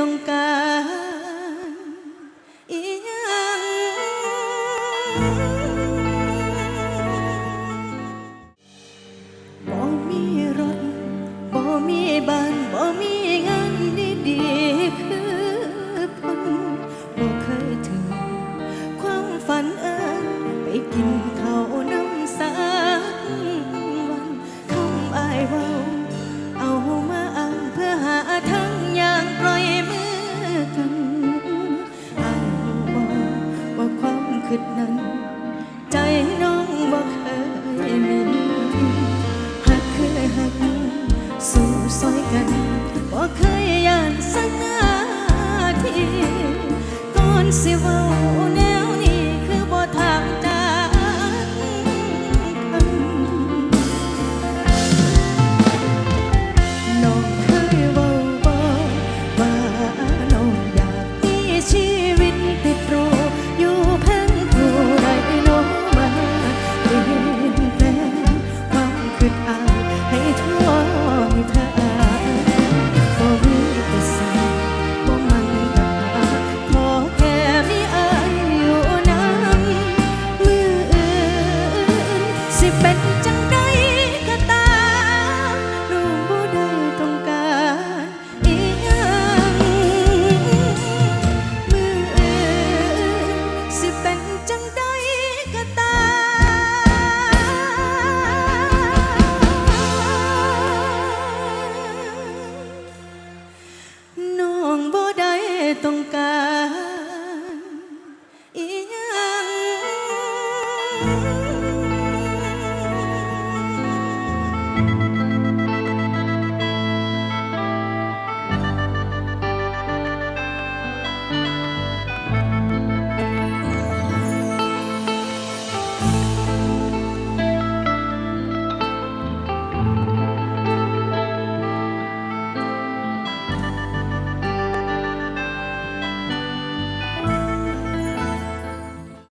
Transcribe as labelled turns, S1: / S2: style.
S1: ต้องการอีหยังบ่มีรถบ่มีบ้านบ่มี คืนนั้น ใจน้องบ่เคยมีหักเคอหักสู่ซอยกันบ่เคยย่านสักนาทีก่อนสิเว้า บ่ได้ต้องการอีกยัง